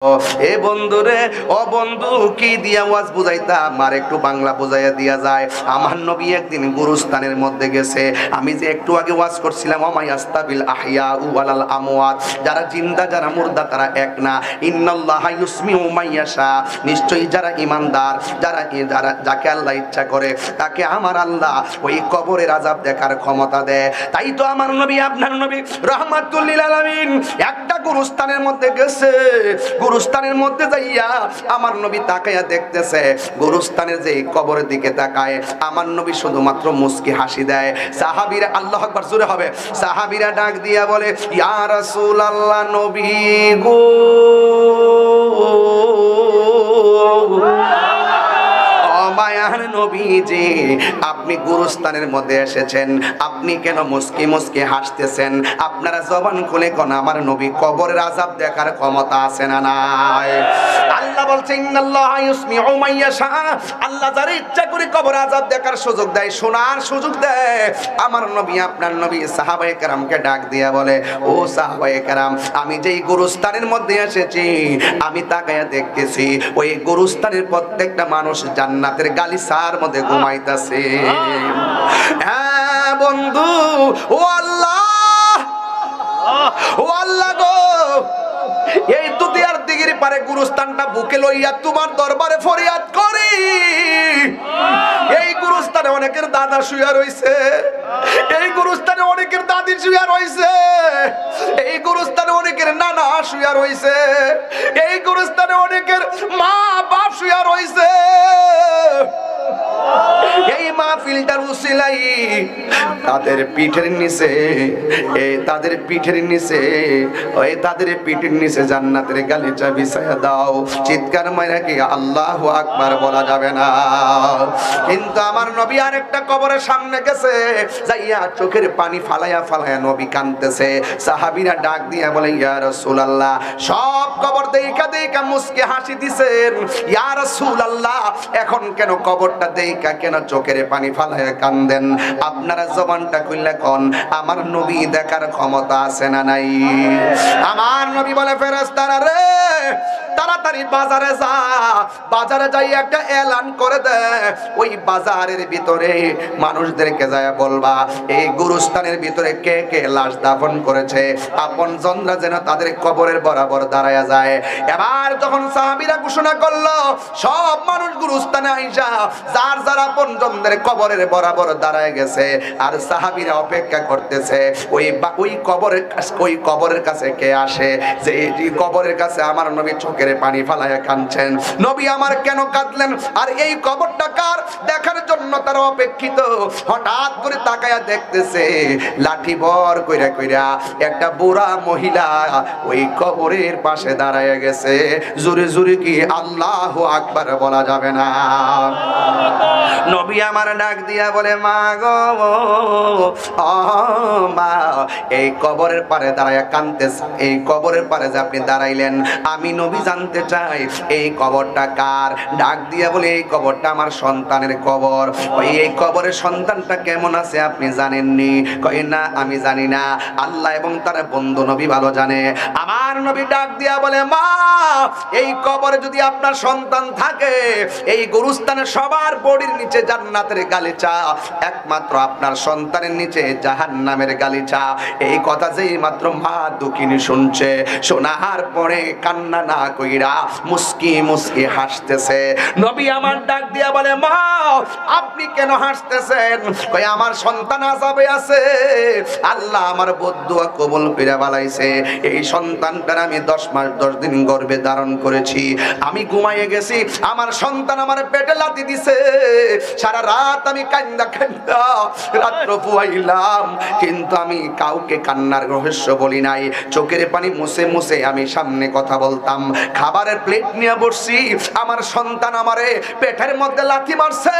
Oh. এ বন্ধুরে ও বন্ধু, কি দিয়া ওয়াজ বুঝাইতা আমার একটু বাংলা বুঝাইয়া দিয়া যায়। আমার নবী একদিন গুরুস্থানের মধ্যে গেছে। আমি যে একটু আগে ওয়াজ করছিলাম, অমাই আস্তাবিল আহিয়া উওয়ালাল আমওয়াত। যারা জিন্দা, যারা মুর্দা, তারা এক না। ইন্নাল্লাহ ইউসমি উমাইয়াশা নিশ্চয়ই যারা ইমানদার যারা যারা, যাকে আল্লাহ ইচ্ছা করে, তাকে আমার আল্লাহ ওই কবরের আজাব দেখার ক্ষমতা দেয়। তাই তো আমার নবী, আপনার নবী রহমাতুল্লিল আলামিন একটা গুরুস্থানের মধ্যে গেছে। গুরুস্থানের মধ্যে যাইয়া আমার নবী তাকাইয়া দেখতেছে, গোরস্থানের যে কবরের দিকে তাকায়, আমার নবী শুধুমাত্র মুস্কি হাসি দেয়। সাহাবীরা আল্লাহ আকবার জোরে হবে। সাহাবীরা ডাক দিয়া বলে, ইয়া রাসূলুল্লাহ নবী গো! নবীজি, আপনি গুরুস্থানের মধ্যে এসেছেন, আপনি কেন মুসকি মুসকি হাসতেছেন? আপনারা জবান খুলে কোন আমার নবী কবরের আজাব দেখার ক্ষমতা আছে না নাই? আল্লাহ বলছে, ইন্নাল্লাহ ইউসমিউ মাইয়াশা আল্লাহ যার ইচ্ছা করে কবর আজাব দেখার সুযোগ দেয়, শোনার সুযোগ দেয়। আমার নবী, আপনার নবী সাহাবায়ে কেরামকে ডাক দিয়া বলে, ও সাহাবায়ে কেরাম, আমি যেই গুরুস্থানের মধ্যে এসেছি, আমি তাকায়া দেখতেছি, ওই গুরুস্থানের প্রত্যেকটা মানুষ জান্নাতের গালিসার মধ্যে ঘুমাইতাছে। হ্যাঁ বন্ধু, ও আল্লাহ ও আল্লাহ গো, এই পারে গুরুস্থানটা বুকে লইয়া তোমার দরবারে ফরিয়াদ করি। এই গুরুস্থানে অনেকের দাদা শুয়া রইছে। এই গুরুস্থানে অনেকের দাদি শুয়া রইছে। এই গুরুস্থানে অনেকের নানা শুয়া রইছে। এই গুরুস্থানে অনেকের মা বাপ শুয়া রইছে। এই মাহফিলটার উসিলাই তাদের পিঠের নিচে, এ তাদের পিঠের নিচে ওই তাদের পিঠের নিচে জান্নাতের দাও। চিৎকার কি আল্লাহু আকবার বলা যাবে না। কিন্তু আমার নবী কবরের সামনে গেছে, যাইয়া চোখের পানি ফালাইয়া ফালাইয়া নবী কাঁদতেছে সাহাবীরা ডাক দিয়া বলে, ইয়া রাসূলুল্লাহ। সব কবর দেইকা দেইকা মুস্কি হাসি দিছেন। ইয়া রাসূলুল্লাহ, এখন কেন কবরটা দেইকা কেন চোখের পানি ফালাইয়া কান্দেন? আপনারা জবানটা খুললে কোন? আমার নবী দেখার ক্ষমতা আছে না নাই? আমার নবী বলে, ফেরেশতারা রে, তাড়াতাড়ি বাজারে যা। বাজারে যাই একটা এলান করে দে। ওই বাজারের ভিতরে মানুষদেরকে যায় বলবা, এই গুরুস্থানের ভিতরে কে কে লাশ দাফন করেছে? আপন জনরা যেন তাদের কবরের বরাবর দাঁড়ায় যায়। এবার যখন সাহাবীরা ঘোষণা করল, সব মানুষ গুরুস্থানে আইসা, যার যার জনদের কবরের বরাবর দাঁড়ায় গেছে, আর সাহাবীরা অপেক্ষা করতেছে, ওই ওই কবরের ওই কবরের কাছে কে আসে? যে এই কবরের কাছে আমার নবী চোখের পানি ফালাইয়া কাঁদছেন। নবী আমার কেন কাঁদলেন? আর এই কবরটা কার? দেখার জন্য তারা অপেক্ষিত। হঠাৎ করে তাকায়া দেখতেছে, লাঠি বর কইরা কইরা একটা বুড়া মহিলা ওই কবরের পাশে দাঁড়ায় গেছে। জোরে জোরে কি আল্লাহ আকবার বলা যাবে না। নবী আমার ডাক দিয়া বলে, মা গো মা, এই কবরের পারে দাঁড়ায় কানতেছে এই কবরের পারে যে আপনি দাঁড়াইলেন, আমি নবী জানতে চাই, এই কবরটা কার? ডাক দিয়া বলে, এই কবরটা আমার সন্তানের কবর। ওই এই কবরের সন্তানটা কেমন আছে আপনি জানেননি? কই না, আমি জানি না। আল্লাহ এবং তার বন্ধু নবী ভালো জানে। আমার নবী ডাক দিয়া বলে, মা, এই কবরে যদি আপনার সন্তান থাকে, এই গুরুস্থানে সবার বডির নিচে জান্নাতের গালিচা। একমাত্র আপনার সন্তানের নিচে জাহান্নামের গালিচা। এই কথা যেই মাত্র মা দুঃখিনী শুনছে, শোনার পরে কান্না না কইরা মুস্কি মুস্কি হাসতেছে। নবী আমার ডাক দিয়া বলে, মা, আপনি কেন হাসতেছেন? কই আমার সন্তান আজাবে আছে। আল্লাহ আমার বদুয়া কবুল কইরা বালাইছে এই সন্তানটার আমি দশ মাস, দশ দিন গর্ভে ধারণ করেছি। আমি ঘুমাইয়ে গেছি, আমার সন্তান আমার পেটে লাতি দিছে। সারা রাত আমি কান্দা কান্দা রাত্র পুয়াইলাম কিন্তু আমি কাউকে কান্নার রহস্য বলি নাই। চোখের পানি মুছে মুছে আমি সামনে কথা বলতাম। খাবারের প্লেট নিয়ে বসছি, আমার সন্তান আমারে পেটের মধ্যে লাথি মারছে।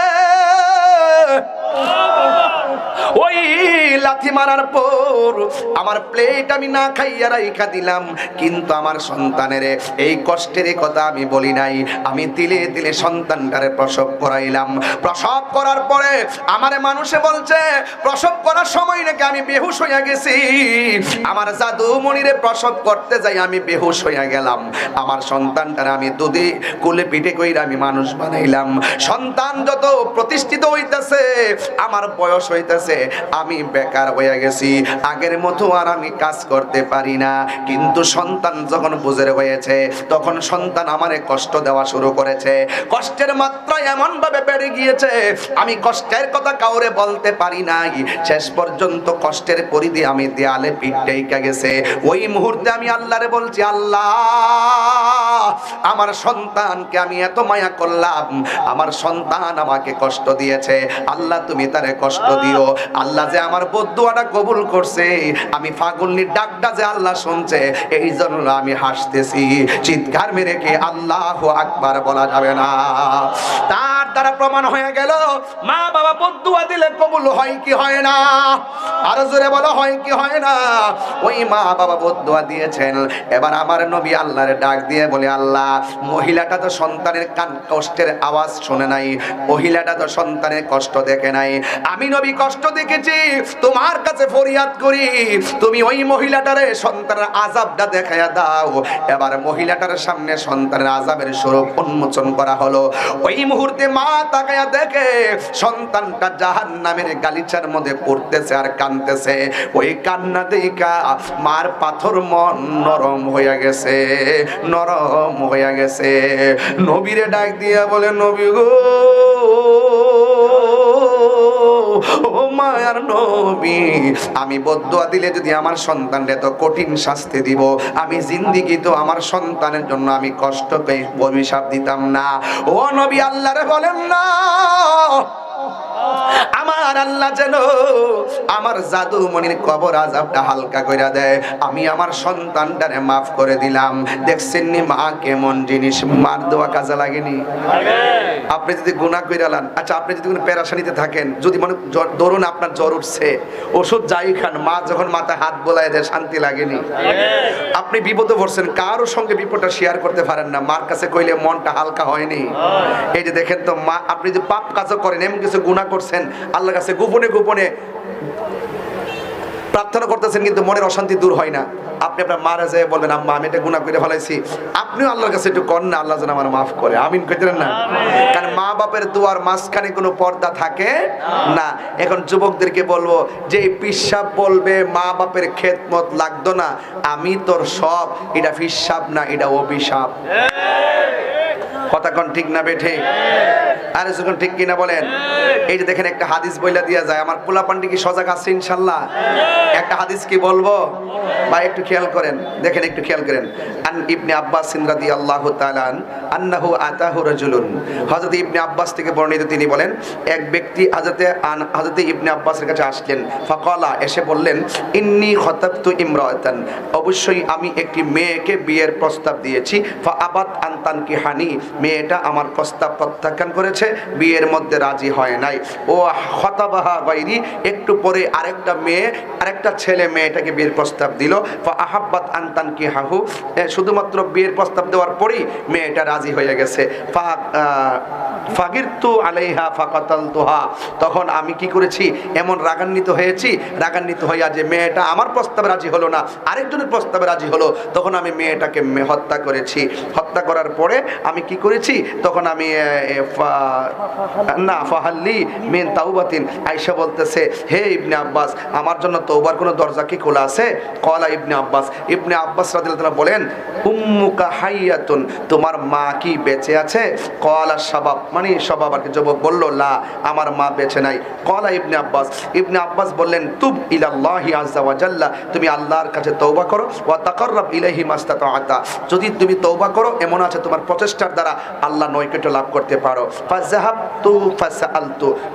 লাথি মারার পর আমার প্লেট আমি না খাইয়া রাইখা দিলাম। কিন্তু আমার সন্তানের এই কষ্টের কথা আমি বলি নাই। আমি তিলে তিলে সন্তানটারে প্রসব করাইলাম। প্রসব করার পরে আমার মানুষে বলছে, প্রসব করার সময় নাকি আমি বেহুশ হইয়া গেছি। আমার জাদু মনিরে প্রসব করতে যাই আমি বেহুশ হইয়া গেলাম। আমার সন্তানটারে আমি দুধে কোলে পিঠে কইরা আমি মানুষ বানাইলাম। সন্তান যত প্রতিষ্ঠিত হইতেছে, আমার বয়স হইতেছে, আমি বেকার হয়ে গেছি। আগের মতো আর আমি কাজ করতে পারি না। কিন্তু সন্তান যখন বুঝের হয়েছে, তখন সন্তান আমারে কষ্ট দেওয়া শুরু করেছে। কষ্টের মাত্রা এমন ভাবে বেড়ে গিয়েছে, আমি কষ্টের কথা কাউরে বলতে পারি নাই। শেষ পর্যন্ত কষ্টের পরিধি আমি দেয়ালে পিঠটাইকা গেছে। ওই মুহূর্তে আমি আল্লাহরে বলছি, আল্লাহ, আমার সন্তানকে আমি এত মায়া করলাম। আমার সন্তান আমাকে কষ্ট দিয়েছে। আল্লাহ, তুমি তারে কষ্ট দিও। আল্লাহ যে আমার বদুয়াটা কবুল করছে। আমি ফাগুলনির ডাকটা যে আল্লাহ শুনছে। এই জন্য আমি হাসতেছি। চিৎকার মেরে কে আল্লাহ আকবার বলা যাবে না। তার দ্বারা প্রমাণ হয়ে গেল। মা বাবা বদুয়া দিলে কবুল হয় কি হয় না? আরও জোরে বলো, হয় কি হয় না? ওই মা বাবা বদুয়া দিয়েছেন। এবার আমার নবী আল্লাহর ডাক দিয়ে বলে, আল্লাহ, মহিলাটা তো সন্তানের কান কষ্টের আওয়াজ শুনে নাই, মহিলাটা তো সন্তানের কষ্ট দেখে নাই। আমি নবী কষ্ট দেখেছি, তোমার কাছে ফরিয়াদ করি। তুমি ওই মহিলাটারে সন্তানের আজাবটা দেখাইয়া দাও। এবার মহিলাটার সামনে সন্তানের আজাবের স্বরূপ উন্মোচন করা হলো। ওই মুহূর্তে মা তাকায়া দেখে সন্তানটা জাহান নামের গালিচার মধ্যে পড়তেছে আর কানতেছে ওই কান্না দেখা মার পাথর মন নরম হইয়া গেছে, নরম হইয়া গেছে। নবীরে ডাক দিয়া বলে, নবী গো নবী। আমি বদুয়া দিলে যদি আমার সন্তানটা তো কঠিন শাস্তি দিব, আমি জিন্দিগি তো আমার সন্তানের জন্য আমি কষ্ট পেয়ে অভিশাপ দিতাম না। ও নবী, আল্লাহরে বলেন না। আমার আল্লাহ যেন আমার জাদু মনির কবর আজাবটা হালকা কইরা দেয়। আমি আমার সন্তানটারে মাফ করে দিলাম। দেখছেন নি মা কেমন জিনিস? মার দেওয়া কাজে লাগেনি? আপনি যদি গুণা কইরালান আচ্ছা আপনি যদি কোনো প্যারাসানিতে থাকেন যদি মনে ধরুন আপনার জ্বর উঠছে ওষুধ যাই খান মা যখন মাথায় হাত বোলায় দেয় শান্তি লাগেনি। আপনি বিপদে পড়ছেন কারও সঙ্গে বিপদটা শেয়ার করতে পারেন না। মার কাছে কইলে মনটা হালকা হয়নি। এই যে দেখেন তো মা আপনি যে পাপ কাজও করেন এমন কিছু গুণা করছেন আল্লাহর কাছে গোপনে গোপনে প্রার্থনা করতেছেন কিন্তু মনের অশান্তি দূর হয় না। আপনি আপনার মারা যায় বলবেন আম্মা আমি এটা গুণা করে ফেলাইছি। আপনিও আল্লাহর কাছে একটু কর না আল্লাহ যেন আমার মাফ করে। আমিন কইতেন না? কারণ মা বাপের দুয়ার মাঝখানে কোনো পর্দা থাকে না। এখন যুবকদেরকে বলব যে পিসাব বলবে মা বাপের খেদমত লাগতো না আমি তোর সব এটা ফিসাব না এটা অভিশাপ। কথা কোন ঠিক না বেঠে? আরে যখন ঠিক কিনা বলেন? এই যে দেখেন একটা হাদিস বইলা দিয়া যায় আমার পোলা পান্ডি কি সজাগ আছে ইনশাল্লাহ? একটা হাদিস কি বলব? বা একটু খেয়াল করেন দেখেন একটু খেয়াল করেন। অবশ্যই আমি একটি মেয়েকে বিয়ের প্রস্তাব দিয়েছি হানি মেয়েটা আমার প্রস্তাব প্রত্যাখ্যান করেছে, বিয়ের মধ্যে রাজি হয় নাই। ও বাইরি একটু পরে আরেকটা মেয়ে, আরেকটা ছেলে মেয়েটাকে বিয়ের প্রস্তাব দিল আহাব্বাত আনতান কি হাহু শুধুমাত্র বিয়ের প্রস্তাব দেওয়ার পরেই মেয়েটা রাজি হয়ে গেছে। ফা ফাগিরতু আলাইহা তখন আমি কি করেছি? এমন রাগান্বিত হয়েছি, রাগান্বিত হইয়া যে মেয়েটা আমার প্রস্তাবে রাজি হলো না, আরেকজনের প্রস্তাবে রাজি হলো, তখন আমি মেয়েটাকে হত্যা করেছি। হত্যা করার পরে আমি কি করেছি? তখন আমি না, ফাহাল্লি মেন তাওবাতিন। আয়েশা বলতেছে, হে ইবনে আব্বাস, আমার জন্য তওবার কোনো দরজা কি খোলা আছে? কলা ইবনে আব্বাস ইবনে আব্বাস রাদিয়াল্লাহু তাআলা বলেন তোমার মা কি বেঁচে আছে? কলা শাবাব মানে সবাব আর কি, যুবক বলল, লা, আমার মা বেঁচে নাই। কলা ইবনে আব্বাস ইবনে আব্বাস বললেন, তুব ইলাল্লাহি তুমি আল্লাহর কাছে তওবা করো, ওয়া মাস্তাতাআতা, যদি তুমি তওবা করো, এমন আছে তোমার প্রচেষ্টার দ্বারা আল্লাহ নৈকট্য লাভ করতে পারো।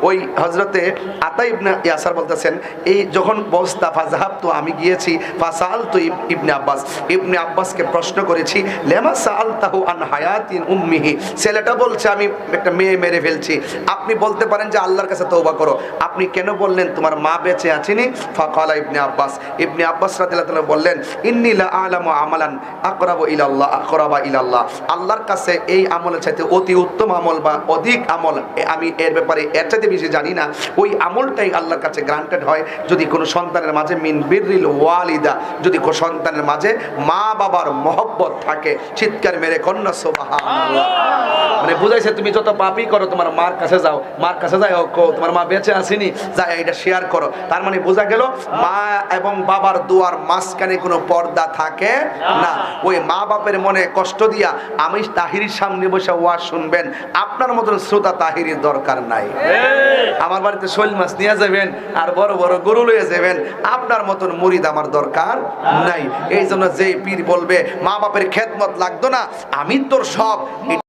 ওই হযরতে আতা ইবনে ইয়াসার বলতেছেন, এই যখন বস্তা ফাজাহাব তো আমি গিয়েছি ফাসালতু ইব- ইবনে আব্বাস, ইবনে আব্বাসকে প্রশ্ন প্রশ্ন করেছি, লেমা সালতাহু আন হায়াতিন উম্মিহি? ছেলেটা বলছে, আমি একটা মেয়ে মেরে ফেলছি। আপনি বলতে পারেন যে, আল্লাহর কাছে তৌবা করো। আপনি কেন বললেন, তোমার মা বেঁচে আছেনি? ফাকালা ইবনে আব্বাস। ইবনে আব্বাস রাদিয়াল্লাহু বললেন, ইন্নী আলামু আমালান আকরাবু ইলাল্লাহ, আকরাবা ইলাল্লাহ। আল্লাহর কাছে এই আমলের চাইতে অতি উত্তম আমল বা অধিক আমল আমি এর ব্যাপারে এর চাইতে বেশি জানি না। ওই আমলটাই আল্লাহর কাছে গ্রান্টেড হয় যদি কোনো সন্তানের মাঝে মিন বিররিল ওয়ালিদা, যদি কোনো সন্তানের মাঝে মা বাবার মহব্বত থাকে চিৎকার মেরে কন্যা মানে বুঝাইছে তুমি যত পাপই করো তোমার মার কাছে যাও মার কাছে যাই হোক তোমার মা বেঁচে আসেনি যাই এটা শেয়ার করো। তার মানে বোঝা গেল মা এবং বাবার দুয়ার মাঝখানে কোনো পর্দা থাকে না। ওই মা বাপের মনে কষ্ট দিয়া আমি তাহিরির সামনে বসে ওয়া শুনবেন। আপনার মতন শ্রোতা তাহিরির দরকার নাই। আমার বাড়িতে শৈল মাছ নিয়ে যাবেন আর বড় বড় গরু লয়ে যাবেন আপনার মতন মুরিদ আমার দরকার নাই। এই জন্য যে পীর বলবে মা বাপের খেদমত লাগতো না। আমি তোর সব